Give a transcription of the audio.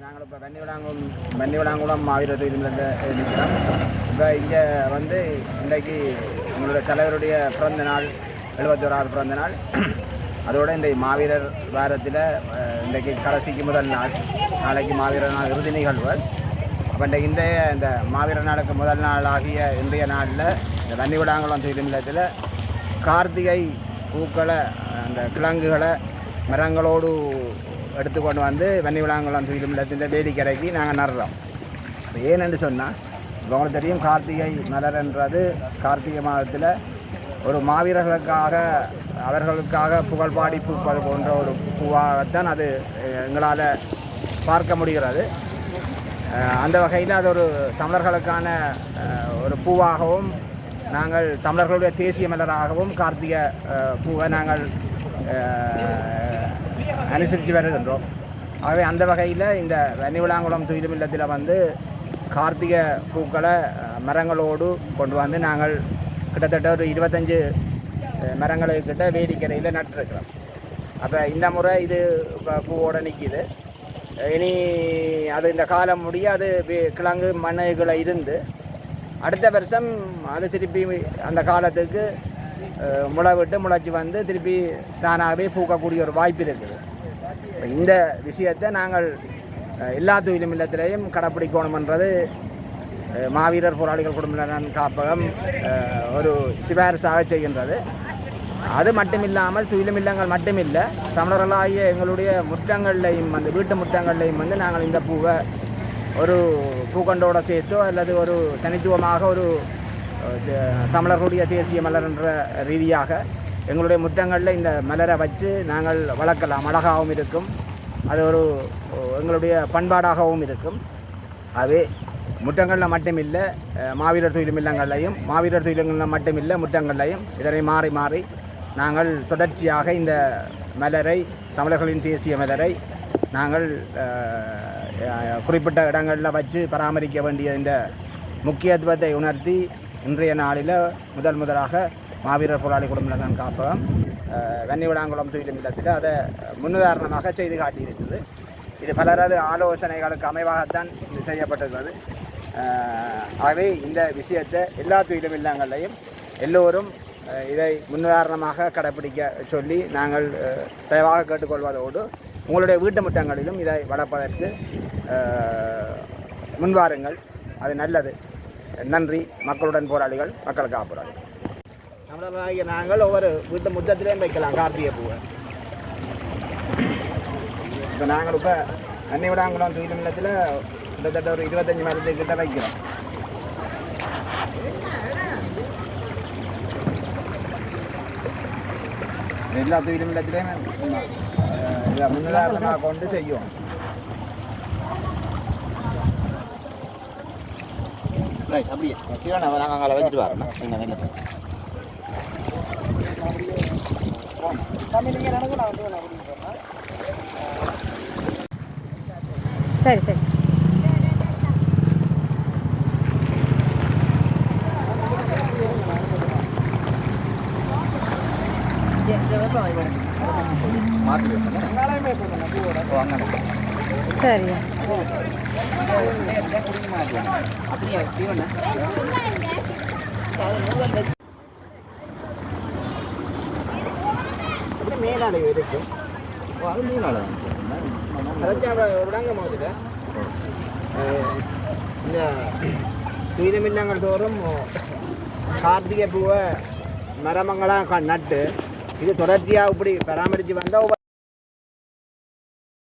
நாங்கள் இப்போ வன்னிவிடாங்குளம் வன்னிவிடாங்குளம் மாவீர தொகுதியிலிருந்து நிற்கிறோம். இப்போ இங்கே வந்து இன்றைக்கு எங்களுடைய தலைவருடைய பிறந்த நாள் எழுபத்தோராவது பிறந்த நாள். அதோடு இந்த மாவீரர் வாரத்தில் இன்றைக்கு கடைசிக்கு முதல் நாள். நாளைக்கு மாவீரர் நாள் இறுதி நிகழ்வு அப்போ இந்த இன்றைய இந்த மாவீரர் நாளுக்கு முதல் நாள் ஆகிய இன்றைய நாளில் இந்த வன்னிவிடாங்குளம் தொகுதி நிலையத்தில் கார்த்திகை பூக்களை அந்த கிழங்குகளை மரங்களோடு எடுத்துக்கொண்டு வந்து வன்னிவிளாங்குளம் தொழில் நிலையத்தின் வேடிக்கரைக்கு நாங்கள் நடுறோம். இப்போ ஏனென்று சொன்னால் உங்களுக்கு தெரியும் கார்த்திகை மலர்ன்றது கார்த்திகை மாதத்தில் ஒரு மாவீரர்களுக்காக அவர்களுக்காக புகழ்பாடி பூப்பது போன்ற ஒரு பூவாகத்தான் அது எங்களால் பார்க்க முடிகிறது. அந்த வகையில் அது ஒரு தமிழர்களுக்கான ஒரு பூவாகவும் நாங்கள் தமிழர்களுடைய தேசிய மலராகவும் கார்த்திகை பூவை நாங்கள் அனுசரித்து வருகின்றோம். ஆகவே அந்த வகையில் இந்த வன்னிவிளாங்குளம் துயிலும் இல்லத்தில் வந்து கார்த்திகை பூக்களை மரங்களோடு கொண்டு வந்து நாங்கள் கிட்டத்தட்ட ஒரு இருபத்தஞ்சு மரங்களை கிட்ட வேடிக்கரையில் நட்டிருக்கிறோம். அப்போ இந்த முறை இது இப்போ பூவோட நிற்கிது இனி அது இந்த காலம் முடிய அது கிழங்கு மண்ணுகளை இருந்து அடுத்த வருஷம் அது திருப்பி அந்த காலத்துக்கு முளை விட்டு முளைச்சி வந்து திருப்பி தானாகவே பூக்கக்கூடிய ஒரு வாய்ப்பு இருக்குது. இந்த விஷயத்தை நாங்கள் எல்லா தொழிலும் இல்லத்திலையும் கடைப்பிடிக்கணுமன்றது மாவீரர் போராளிகள் குடும்ப நலன் காப்பகம் ஒரு சிபாரிசாக செய்கின்றது. அது மட்டுமில்லாமல் துயிலும் இல்லங்கள் மட்டுமில்லை தமிழர்களாகிய எங்களுடைய முற்றங்கள்லையும் வந்து வீட்டு முற்றங்கள்லையும் வந்து நாங்கள் இந்த பூவை ஒரு பூக்கண்டோடு சேர்த்தோ அல்லது ஒரு தனித்துவமாக ஒரு தமிழர்களுடைய தேசிய மலர் என்ற ரீதியாக எங்களுடைய முற்றங்களில் இந்த மலரை வச்சு நாங்கள் வளர்க்கலாம். அழகாகவும் இருக்கும். அது ஒரு எங்களுடைய பண்பாடாகவும் இருக்கும். அது முற்றங்களில் மட்டுமில்லை மாவீரர் துயிலும் இல்லங்கள்லையும் மாவீரர் துயிலங்களில் மட்டுமில்லை முற்றங்கள்லையும் இதனை மாறி மாறி நாங்கள் தொடர்ச்சியாக இந்த மலரை தமிழர்களின் தேசிய மலரை நாங்கள் குறிப்பிட்ட இடங்களில் வச்சு பராமரிக்க வேண்டிய இந்த முக்கியத்துவத்தை உணர்த்தி இன்றைய நாளில் முதல் முதலாக மாவீரர் போராளி குடும்பநலன் காப்பகம் அஹ், வன்னிவிடாங்குளம் துயிலும் இல்லத்தில் அதை முன்னுதாரணமாக செய்து காட்டியிருக்கிறது. இது பலரது ஆலோசனைகளுக்கு அமைவாகத்தான் இது செய்யப்பட்டிருக்கிறது. ஆகவே இந்த விஷயத்தை எல்லா துயிலும் இல்லங்களையும் எல்லோரும் இதை முன்னுதாரணமாக கடைப்பிடிக்க சொல்லி நாங்கள் தயவாக கேட்டுக்கொள்வதோடு உங்களுடைய வீட்டு முட்டங்களிலும் இதை வளர்ப்பதற்கு முன்வாருங்கள். அது நல்லது. நன்றி. மக்களுடன் போராளிகள் மக்களுக்காக போராளிகள். தமிழர்களாகிய நாங்கள் ஒவ்வொரு வீட்டு முற்றத்திலையும் வைக்கலாம் கார்த்திகை பூவை. இப்போ நாங்கள் இப்போ அன்னிவிடாங்குளம் தூய்மை நிலத்தில் கிட்டத்தட்ட ஒரு இருபத்தஞ்சி மரத்து கிட்ட வைக்கிறோம். எல்லா தூய்மை நிலத்திலையும் முன்னுதாரணமாக கொண்டு செய்யும் அப்படியே கீழே நாங்கள் அங்கே வச்சுட்டு வரோம் எங்கள் நெல்லை சரி சரி மாற்றி வாங்க சரி. மேலாடை இருக்கும் அது மூணு இந்த துயிலமில்லங்கள் தோறும் கார்த்திகை பூவை மரமங்களாக நட்டு இது தொடர்ச்சியாக இப்படி பராமரித்து வந்தால்